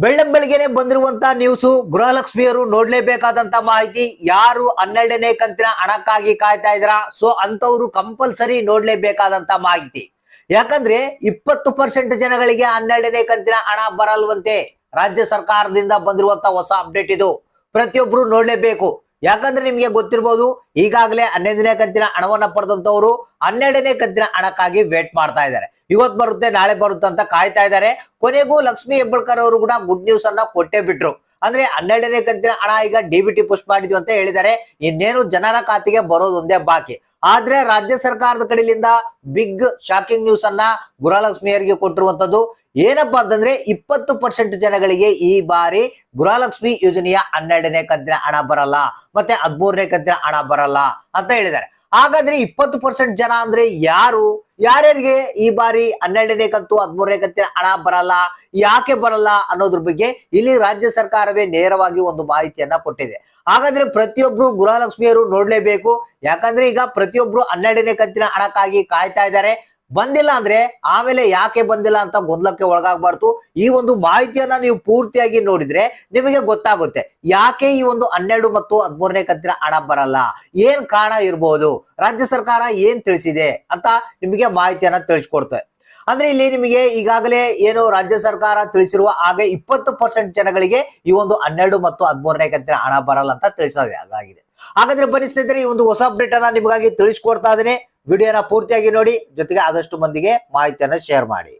ಬೆಳ್ಳಂ ಬೆಳಗ್ಗೆನೆ ಬಂದಿರುವಂತ ನ್ಯೂಸು ಗೃಹಲಕ್ಷ್ಮಿಯರು ನೋಡ್ಲೇಬೇಕಾದಂತ ಮಾಹಿತಿ, ಯಾರು ಹನ್ನೆರಡನೇ ಕಂತಿನ ಹಣಕ್ಕಾಗಿ ಕಾಯ್ತಾ ಇದ್ರ? ಸೊ ಅಂತವ್ರು ಕಂಪಲ್ಸರಿ ನೋಡ್ಲೇಬೇಕಾದಂತ ಮಾಹಿತಿ. ಯಾಕಂದ್ರೆ ಇಪ್ಪತ್ತು ಪರ್ಸೆಂಟ್ ಜನಗಳಿಗೆ ಹನ್ನೆರಡನೇ ಕಂತಿನ ಹಣ ಬರಲ್ವಂತೆ. ರಾಜ್ಯ ಸರ್ಕಾರದಿಂದ ಬಂದಿರುವಂತ ಹೊಸ ಅಪ್ಡೇಟ್ ಇದು. ಪ್ರತಿಯೊಬ್ರು ನೋಡ್ಲೇಬೇಕು. ಯಾಕಂದ್ರೆ ನಿಮ್ಗೆ ಗೊತ್ತಿರ್ಬೋದು, ಈಗಾಗಲೇ ಹನ್ನೊಂದನೇ ಕಂತಿನ ಹಣವನ್ನ ಪಡೆದಂತವ್ರು ಹನ್ನೆರಡನೇ ಕಂತಿನ ಹಣಕ್ಕಾಗಿ ವೇಟ್ ಮಾಡ್ತಾ ಇದ್ದಾರೆ. ಇವತ್ ಬರುತ್ತೆ, ನಾಳೆ ಬರುತ್ತೆ ಅಂತ ಕಾಯ್ತಾ ಇದ್ದಾರೆ. ಕೊನೆಗೂ ಲಕ್ಷ್ಮಿ ಹೆಬ್ಬಳ್ಕರ್ ಅವರು ಕೂಡ ಗುಡ್ ನ್ಯೂಸ್ ಅನ್ನ ಕೊಟ್ಟೇ ಬಿಟ್ರು. ಅಂದ್ರೆ ಹನ್ನೆರಡನೇ ಕಂತಿನ ಹಣ ಈಗ ಡಿ ಬಿ ಟಿ ಮಾಡಿದ್ವಿ ಅಂತ ಹೇಳಿದ್ದಾರೆ. ಇನ್ನೇನು ಜನರ ಖಾತೆಗೆ ಬರೋದೊಂದೇ ಬಾಕಿ. ಆದ್ರೆ ರಾಜ್ಯ ಸರ್ಕಾರದ ಕಡೆಯಿಂದ ಬಿಗ್ ಶಾಕಿಂಗ್ ನ್ಯೂಸ್ ಅನ್ನ ಗುರಲಕ್ಷ್ಮಿಯರಿಗೆ ಕೊಟ್ಟಿರುವಂತದ್ದು ಏನಪ್ಪಾ ಅಂತಂದ್ರೆ ಇಪ್ಪತ್ತು ಪರ್ಸೆಂಟ್ ಜನಗಳಿಗೆ ಈ ಬಾರಿ ಗೃಹಲಕ್ಷ್ಮಿ ಯೋಜನೆಯ ಹನ್ನೆರಡನೇ ಕಂತಿನ ಹಣ ಬರಲ್ಲ, ಮತ್ತೆ ಹದಿಮೂರನೇ ಕಂತಿನ ಹಣ ಬರಲ್ಲ ಅಂತ ಹೇಳಿದ್ದಾರೆ. ಹಾಗಾದ್ರೆ ಇಪ್ಪತ್ತು ಪರ್ಸೆಂಟ್ ಜನ ಅಂದ್ರೆ ಯಾರು? ಯಾರ್ಯಾರಿಗೆ ಈ ಬಾರಿ ಹನ್ನೆರಡನೇ ಕಂತು, ಹದಿಮೂರನೇ ಕಂತಿನ ಹಣ ಬರಲ್ಲ, ಯಾಕೆ ಬರಲ್ಲ ಅನ್ನೋದ್ರ ಬಗ್ಗೆ ಇಲ್ಲಿ ರಾಜ್ಯ ಸರ್ಕಾರವೇ ನೇರವಾಗಿ ಒಂದು ಮಾಹಿತಿಯನ್ನ ಕೊಟ್ಟಿದೆ. ಹಾಗಾದ್ರೆ ಪ್ರತಿಯೊಬ್ರು ಗೃಹಲಕ್ಷ್ಮಿಯರು ನೋಡ್ಲೇಬೇಕು. ಯಾಕಂದ್ರೆ ಈಗ ಪ್ರತಿಯೊಬ್ರು ಹನ್ನೆರಡನೇ ಕಂತಿನ ಹಣಕ್ಕಾಗಿ ಕಾಯ್ತಾ ಇದ್ದಾರೆ. ಬಂದಿಲ್ಲ ಅಂದ್ರೆ ಆಮೇಲೆ ಯಾಕೆ ಬಂದಿಲ್ಲ ಅಂತ ಗೊಂದಲಕ್ಕೆ ಒಳಗಾಗಬಾರ್ದು? ಈ ಒಂದು ಮಾಹಿತಿಯನ್ನ ನೀವು ಪೂರ್ತಿಯಾಗಿ ನೋಡಿದ್ರೆ ನಿಮಗೆ ಗೊತ್ತಾಗುತ್ತೆ. ಯಾಕೆ ಈ ಒಂದು ಹನ್ನೆರಡು ಮತ್ತು ಹದಿಮೂರನೇ ಕಂತಿನ ಹಣ ಬರಲ್ಲ? ಏನ್ ಕಾರಣ ಇರ್ಬೋದು? ರಾಜ್ಯ ಸರ್ಕಾರ ಏನ್ ತಿಳಿಸಿದೆ ಅಂತ ನಿಮಗೆ ಮಾಹಿತಿಯನ್ನ ತಿಳಿಸ್ಕೊಡ್ತೇವೆ ಅಂದ್ರೆ ಇಲ್ಲಿ ನಿಮಗೆ ಈಗಾಗಲೇ ಏನು ರಾಜ್ಯ ಸರ್ಕಾರ ತಿಳಿಸಿರುವ ಹಾಗೆ ಇಪ್ಪತ್ತು ಪರ್ಸೆಂಟ್ ಜನಗಳಿಗೆ ಈ ಒಂದು ಹನ್ನೆರಡು ಮತ್ತು ಹದಿಮೂರನೇ ಕಂತಿನ ಹಣ ಬರಲ್ಲ ಅಂತ ತಿಳಿಸೋದು ಹಾಗಾಗಿದೆ ಹಾಗಾದ್ರೆ ಬನ್ನಿ ಸ್ನೇಹಿತರೆ, ಈ ಒಂದು ಹೊಸ ಅಪ್ಡೇಟ್ ಅನ್ನ ನಿಮಗಾಗಿ ತಿಳಿಸ್ಕೊಡ್ತಾ ಇದ್ದೇನೆ. ವಿಡಿಯೋನ ಪೂರ್ತಿಯಾಗಿ ನೋಡಿ, ಜೊತೆಗೆ ಆದಷ್ಟು ಮಂದಿಗೆ ಮಾಹಿತಿಯನ್ನು ಶೇರ್ ಮಾಡಿ.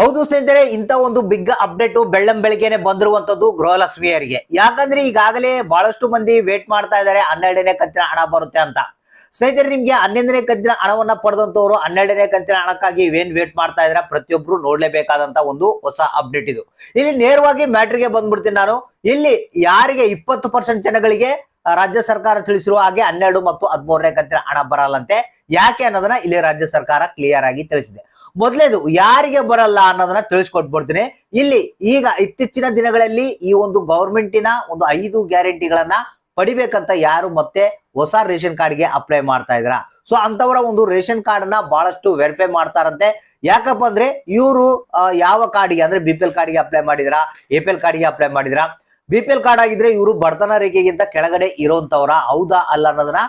ಹೌದು ಸ್ನೇಹಿತರೆ, ಇಂಥ ಒಂದು ಬಿಗ್ ಅಪ್ಡೇಟ್ ಬೆಳ್ಳಂ ಬೆಳಗ್ಗೆನೆ ಬಂದಿರುವಂತದ್ದು ಗೃಹಲಕ್ಷ್ಮಿಯರಿಗೆ ಯಾಕಂದ್ರೆ ಈಗಾಗಲೇ ಬಹಳಷ್ಟು ಮಂದಿ ವೇಟ್ ಮಾಡ್ತಾ ಇದ್ದಾರೆ, ಹನ್ನೆರಡನೇ ಕಂತಿನ ಹಣ ಬರುತ್ತೆ ಅಂತ. ಸ್ನೇಹಿತರೆ, ನಿಮ್ಗೆ ಹನ್ನೊಂದನೇ ಕಂತಿನ ಹಣವನ್ನ ಪಡೆದಂತವರು ಹನ್ನೆರಡನೇ ಕಂತಿನ ಹಣಕ್ಕಾಗಿ ಏನ್ ವೇಟ್ ಮಾಡ್ತಾ ಇದ್ರೆ ಪ್ರತಿಯೊಬ್ರು ನೋಡ್ಲೇಬೇಕಾದಂತ ಒಂದು ಹೊಸ ಅಪ್ಡೇಟ್ ಇದು. ಇಲ್ಲಿ ನೇರವಾಗಿ ಮ್ಯಾಟ್ರಿಗೆ ಬಂದ್ಬಿಡ್ತೀನಿ ನಾನು. ಇಲ್ಲಿ ಯಾರಿಗೆ ಇಪ್ಪತ್ತು ಪರ್ಸೆಂಟ್ ಜನಗಳಿಗೆ ರಾಜ್ಯ ಸರ್ಕಾರ ತಿಳಿಸಿರುವ ಹಾಗೆ ಹನ್ನೆರಡು ಮತ್ತು ಹದಿಮೂರನೇ ಕಂತಿನ ಹಣ ಬರಲ್ಲಂತೆ. ಯಾಕೆ ಅನ್ನೋದನ್ನ ಇಲ್ಲಿ ರಾಜ್ಯ ಸರ್ಕಾರ ಕ್ಲಿಯರ್ ಆಗಿ ತಿಳಿಸಿದೆ. ಮೊದಲೇದು, ಯಾರಿಗೆ ಬರಲ್ಲ ಅನ್ನೋದನ್ನ ತಿಳಿಸ್ಕೊಟ್ಬಿಡ್ತೀನಿ. ಇಲ್ಲಿ ಈಗ ಇತ್ತೀಚಿನ ದಿನಗಳಲ್ಲಿ ಈ ಒಂದು ಗೌರ್ಮೆಂಟಿನ ಒಂದು ಐದು ಗ್ಯಾರಂಟಿಗಳನ್ನ ಪಡಿಬೇಕಂತ ಯಾರು ಮತ್ತೆ ಹೊಸ ರೇಷನ್ ಕಾರ್ಡ್ಗೆ ಅಪ್ಲೈ ಮಾಡ್ತಾ ಇದ್ರ ಸೊ ಅಂತವರ ಒಂದು ರೇಷನ್ ಕಾರ್ಡ್ನ ಬಹಳಷ್ಟು ವೆರಿಫೈ ಮಾಡ್ತಾರಂತೆ. ಯಾಕಪ್ಪ ಅಂದ್ರೆ ಇವರು ಯಾವ ಕಾರ್ಡ್ಗೆ ಅಂದ್ರೆ ಬಿ ಪಿ ಎಲ್ ಕಾರ್ಡ್ಗೆ ಅಪ್ಲೈ ಮಾಡಿದ್ರ ಎ ಪಿ ಎಲ್ ಕಾರ್ಡ್ಗೆ ಅಪ್ಲೈ ಮಾಡಿದ್ರಾ ಬಿ ಪಿ ಎಲ್ ಕಾರ್ಡ್ ಆಗಿದ್ರೆ ಇವರು ಬಡತನ ರೇಖೆಗಿಂತ ಕೆಳಗಡೆ ಇರೋಂತವ್ರ ಹೌದಾ ಅಲ್ಲ ಅನ್ನೋದನ್ನ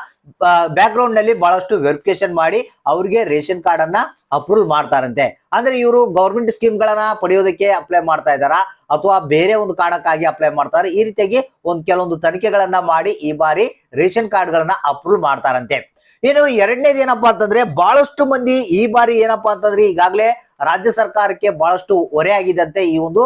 ಬ್ಯಾಕ್ ಗ್ರೌಂಡ್ನಲ್ಲಿ ಬಹಳಷ್ಟು ವೆರಿಫಿಕೇಶನ್ ಮಾಡಿ ಅವ್ರಿಗೆ ರೇಷನ್ ಕಾರ್ಡ್ ಅನ್ನ ಅಪ್ರೂವ್ ಮಾಡ್ತಾರಂತೆ. ಅಂದ್ರೆ ಇವರು ಗೌರ್ಮೆಂಟ್ ಸ್ಕೀಮ್ ಗಳನ್ನ ಪಡೆಯೋದಕ್ಕೆ ಅಪ್ಲೈ ಮಾಡ್ತಾ ಇದಾರ ಅಥವಾ ಬೇರೆ ಒಂದು ಕಾರಣಕ್ಕಾಗಿ ಅಪ್ಲೈ ಮಾಡ್ತಾರೆ? ಈ ರೀತಿಯಾಗಿ ಒಂದ್ ಕೆಲವೊಂದು ತನಿಖೆಗಳನ್ನ ಮಾಡಿ ಈ ಬಾರಿ ರೇಷನ್ ಕಾರ್ಡ್ ಗಳನ್ನ ಅಪ್ರೂವ್ ಮಾಡ್ತಾರಂತೆ. ಇನ್ನು ಎರಡನೇದು ಏನಪ್ಪಾ ಅಂತಂದ್ರೆ ಬಹಳಷ್ಟು ಮಂದಿ ಈ ಬಾರಿ ಏನಪ್ಪಾ ಅಂತಂದ್ರೆ ಈಗಾಗಲೇ ರಾಜ್ಯ ಸರ್ಕಾರಕ್ಕೆ ಬಹಳಷ್ಟು ಹೊರೆ ಆಗಿದಂತೆ ಈ ಒಂದು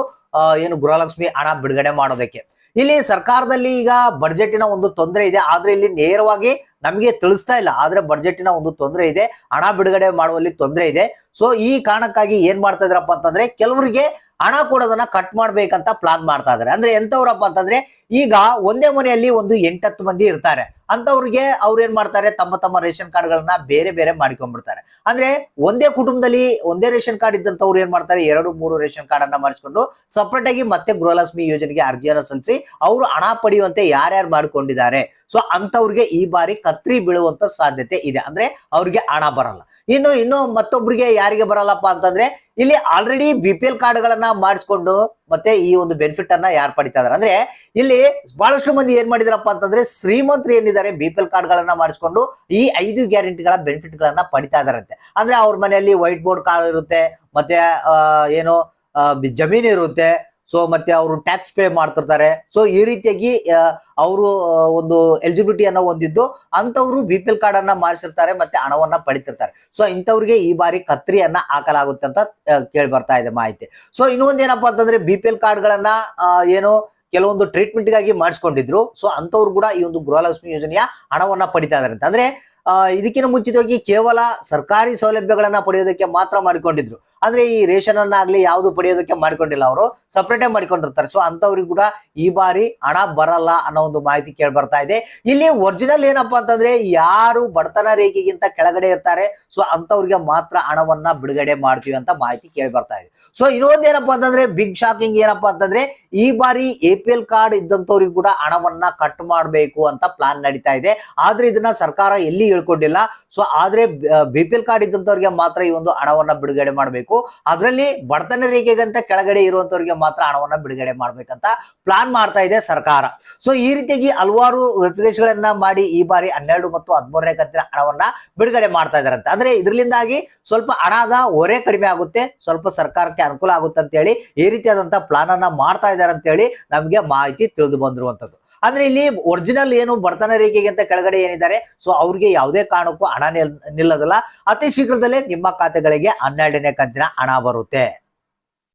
ಏನು ಗೃಹಲಕ್ಷ್ಮಿ ಹಣ ಬಿಡುಗಡೆ ಮಾಡೋದಕ್ಕೆ. ಇಲ್ಲಿ ಸರ್ಕಾರದಲ್ಲಿ ಈಗ ಬಡ್ಜೆಟಿನ ಒಂದು ತೊಂದರೆ ಇದೆ. ಆದ್ರೆ ಇಲ್ಲಿ ನೇರವಾಗಿ ನಮಗೆ ತಿಳಿಸ್ತಾ ಇಲ್ಲ. ಆದ್ರೆ ಬಡ್ಜೆಟಿನ ಒಂದು ತೊಂದರೆ ಇದೆ. ಹಣ ಬಿಡುಗಡೆ ಮಾಡುವಲ್ಲಿ ತೊಂದರೆ ಇದೆ. ಸೊ ಈ ಕಾರಣಕ್ಕಾಗಿ ಏನ್ ಮಾಡ್ತಾ ಇದ್ರಪ್ಪ ಅಂತಂದ್ರೆ ಕೆಲವರಿಗೆ ಹಣ ಕೊಡೋದನ್ನ ಕಟ್ ಮಾಡ್ಬೇಕಂತ ಪ್ಲಾನ್ ಮಾಡ್ತಾ ಇದಾರೆ. ಅಂದ್ರೆ ಎಂತವ್ರಪ್ಪ ಅಂತಂದ್ರೆ ಈಗ ಒಂದೇ ಮನೆಯಲ್ಲಿ ಒಂದು ಎಂಟತ್ತು ಮಂದಿ ಇರ್ತಾರೆ. ಅಂತವ್ರಿಗೆ ಅವ್ರು ಏನ್ ಮಾಡ್ತಾರೆ? ತಮ್ಮ ತಮ್ಮ ರೇಷನ್ ಕಾರ್ಡ್ ಗಳನ್ನ ಬೇರೆ ಬೇರೆ ಮಾಡ್ಕೊಂಡ್ಬಿಡ್ತಾರೆ. ಅಂದ್ರೆ ಒಂದೇ ಕುಟುಂಬದಲ್ಲಿ ಒಂದೇ ರೇಷನ್ ಕಾರ್ಡ್ ಇದ್ದಂತವ್ರು ಏನ್ ಮಾಡ್ತಾರೆ? ಎರಡು, ಮೂರು ರೇಷನ್ ಕಾರ್ಡ್ ಅನ್ನ ಮಾಡಿಸ್ಕೊಂಡು ಸಪರೇಟ್ ಆಗಿ ಮತ್ತೆ ಗೃಹಲಕ್ಷ್ಮಿ ಯೋಜನೆಗೆ ಅರ್ಜಿಯನ್ನು ಸಲ್ಲಿಸಿ ಅವರು ಹಣ ಪಡೆಯುವಂತೆ ಯಾರ್ಯಾರು ಮಾಡ್ಕೊಂಡಿದ್ದಾರೆ? ಸೊ ಅಂತವ್ರಿಗೆ ಈ ಬಾರಿ ಕತ್ರಿ ಬೀಳುವಂತ ಸಾಧ್ಯತೆ ಇದೆ. ಅಂದ್ರೆ ಅವ್ರಿಗೆ ಹಣ ಬರಲ್ಲ. ಇನ್ನು ಇನ್ನು ಮತ್ತೊಬ್ರಿಗೆ ಯಾರಿಗೆ ಬರಲ್ಲಪ್ಪ ಅಂತಂದ್ರೆ ಇಲ್ಲಿ ಆಲ್ರೆಡಿ ಬಿ ಪಿ ಎಲ್ ಕಾರ್ಡ್ಗಳನ್ನ ಮಾಡಿಸ್ಕೊಂಡು ಮತ್ತೆ ಈ ಒಂದು ಬೆನಿಫಿಟ್ ಅನ್ನ ಯಾರು ಪಡಿತಾ ಇದಾರೆ ಅಂದ್ರೆ ಇಲ್ಲಿ ಬಹಳಷ್ಟು ಮಂದಿ ಏನ್ ಮಾಡಿದಾರಪ್ಪ ಅಂತಂದ್ರೆ ಶ್ರೀಮಂತರು ಏನಿದ್ದಾರೆ ಬಿ ಪಿ ಎಲ್ ಕಾರ್ಡ್ಗಳನ್ನ ಮಾಡಿಸ್ಕೊಂಡು ಈ ಐದು ಗ್ಯಾರಂಟಿಗಳ ಬೆನಿಫಿಟ್ ಗಳನ್ನ ಪಡಿತಾ ಇದಾರಂತೆ ಅಂದ್ರೆ ಅವ್ರ ಮನೆಯಲ್ಲಿ ವೈಟ್ ಬೋರ್ಡ್ ಕಾರ್ಡ್ ಇರುತ್ತೆ, ಮತ್ತೆ ಏನು ಜಮೀನು ಇರುತ್ತೆ ಸೊ ಮತ್ತೆ ಅವರು ಟ್ಯಾಕ್ಸ್ ಪೇ ಮಾಡ್ತಿರ್ತಾರೆ. ಸೊ ಈ ರೀತಿಯಾಗಿ ಅವರು ಒಂದು ಎಲಿಜಿಬಿಲಿಟಿ ಅನ್ನ ಹೊಂದಿದ್ದು ಅಂತವ್ರು ಬಿ ಪಿ ಎಲ್ ಕಾರ್ಡ್ ಅನ್ನ ಮಾಡಿಸಿರ್ತಾರೆ ಮತ್ತೆ ಹಣವನ್ನ ಪಡಿತಿರ್ತಾರೆ. ಸೊ ಇಂಥವ್ರಿಗೆ ಈ ಬಾರಿ ಕತ್ರಿಯನ್ನ ಹಾಕಲಾಗುತ್ತೆ ಅಂತ ಕೇಳಿ ಬರ್ತಾ ಇದೆ ಮಾಹಿತಿ. ಸೊ ಇನ್ನೊಂದ್ ಏನಪ್ಪಾ ಅಂತಂದ್ರೆ ಬಿ ಪಿ ಎಲ್ ಕಾರ್ಡ್ಗಳನ್ನ ಆ, ಏನು ಕೆಲವೊಂದು ಟ್ರೀಟ್ಮೆಂಟ್ಗಾಗಿ ಮಾಡಿಸ್ಕೊಂಡಿದ್ರು. ಸೊ ಅಂತವ್ರು ಕೂಡ ಈ ಒಂದು ಗೃಹಲಕ್ಷ್ಮಿ ಯೋಜನೆಯ ಹಣವನ್ನ ಪಡಿತಾ ಇದಾರೆ ಅಂದ್ರೆ ಇದಕ್ಕಿಂತ ಮುಂಚಿತವಾಗಿ ಕೇವಲ ಸರ್ಕಾರಿ ಸೌಲಭ್ಯಗಳನ್ನ ಪಡೆಯೋದಕ್ಕೆ ಮಾತ್ರ ಮಾಡಿಕೊಂಡಿದ್ರು. ಅಂದ್ರೆ ಈ ರೇಷನ್ ಅನ್ನ ಆಗ್ಲಿ ಯಾವ್ದು ಪಡೆಯೋದಕ್ಕೆ ಮಾಡ್ಕೊಂಡಿಲ್ಲ ಅವರು. ಸಪ್ರೇಟೇ ಮಾಡ್ಕೊಂಡಿರ್ತಾರೆ. ಸೊ ಅಂತವ್ರಿಗೆ ಕೂಡ ಈ ಬಾರಿ ಹಣ ಬರಲ್ಲ ಅನ್ನೋ ಒಂದು ಮಾಹಿತಿ ಕೇಳಿ ಬರ್ತಾ ಇದೆ. ಇಲ್ಲಿ ಒರಿಜಿನಲ್ ಏನಪ್ಪಾ ಅಂತಂದ್ರೆ ಯಾರು ಬಡತನ ರೇಖೆಗಿಂತ ಕೆಳಗಡೆ ಇರ್ತಾರೆ. ಸೊ ಅಂತವ್ರಿಗೆ ಮಾತ್ರ ಹಣವನ್ನ ಬಿಡುಗಡೆ ಮಾಡ್ತೀವಿ ಅಂತ ಮಾಹಿತಿ ಕೇಳಿ ಬರ್ತಾ ಇದೆ. ಸೊ ಇನ್ನೊಂದ್ ಏನಪ್ಪಾ ಅಂತಂದ್ರೆ ಬಿಗ್ ಶಾಕಿಂಗ್ ಏನಪ್ಪಾ ಅಂತಂದ್ರೆ ಈ ಬಾರಿ ಎ ಪಿ ಎಲ್ ಕಾರ್ಡ್ ಇದ್ದಂತವ್ರಿಗೆ ಕೂಡ ಹಣವನ್ನ ಕಟ್ ಮಾಡಬೇಕು ಅಂತ ಪ್ಲಾನ್ ನಡೀತಾ ಇದೆ. ಆದ್ರೆ ಇದನ್ನ ಸರ್ಕಾರ ಎಲ್ಲಿ ಹೇಳ್ಕೊಂಡಿಲ್ಲ ಸೊ ಆದ್ರೆ ಬಿ ಪಿ ಎಲ್ ಕಾರ್ಡ್ ಇದ್ದಂತವ್ರಿಗೆ ಮಾತ್ರ ಈ ಒಂದು ಹಣವನ್ನ ಬಿಡುಗಡೆ ಮಾಡಬೇಕು. ಅದರಲ್ಲಿ ಬಡತನ ರೇಖೆಗಂತ ಕೆಳಗಡೆ ಇರುವಂತವ್ರಿಗೆ ಮಾತ್ರ ಹಣವನ್ನ ಬಿಡುಗಡೆ ಮಾಡ್ಬೇಕಂತ ಪ್ಲಾನ್ ಮಾಡ್ತಾ ಇದೆ ಸರ್ಕಾರ. ಸೊ ಈ ರೀತಿಯಾಗಿ ಹಲವಾರು ವೆರಿಫಿಕೇಶನ್ ಮಾಡಿ ಈ ಬಾರಿ ಹನ್ನೆರಡು ಮತ್ತು ಹದಿಮೂರನೇ ಕಂತಿನ ಹಣವನ್ನ ಬಿಡುಗಡೆ ಮಾಡ್ತಾ ಇದಾರಂತೆ. ಅಂದ್ರೆ ಇದರಿಂದಾಗಿ ಸ್ವಲ್ಪ ಹಣದ ಹೊರೆ ಕಡಿಮೆ ಆಗುತ್ತೆ, ಸ್ವಲ್ಪ ಸರ್ಕಾರಕ್ಕೆ ಅನುಕೂಲ ಆಗುತ್ತೆ ಅಂತ ಹೇಳಿ ಈ ರೀತಿಯಾದಂತ ಪ್ಲಾನ್ ಅನ್ನ ಮಾಡ್ತಾ ಇದಾರೆ ಅಂತ ಹೇಳಿ ನಮಗೆ ಮಾಹಿತಿ ತಿಳಿದು ಬಂದಿರುವಂತದ್ದು. ಅಂದ್ರೆ ಇಲ್ಲಿ ಒರಿಜಿನಲ್ ಏನು ಬರ್ತನ ರೇಖೆಗೆ ಅಂತ ಕೆಳಗಡೆ ಏನಿದ್ದಾರೆ ಸೊ ಅವ್ರಿಗೆ ಯಾವುದೇ ಕಾರಣಕ್ಕೂ ಹಣ ನಿಲ್, ನಿಲ್ಲೋದಿಲ್ಲ. ಅತಿ ಶೀಘ್ರದಲ್ಲೇ ನಿಮ್ಮ ಖಾತೆಗಳಿಗೆ ಹನ್ನೆರಡನೇ ಕಂತಿನ ಹಣ ಬರುತ್ತೆ.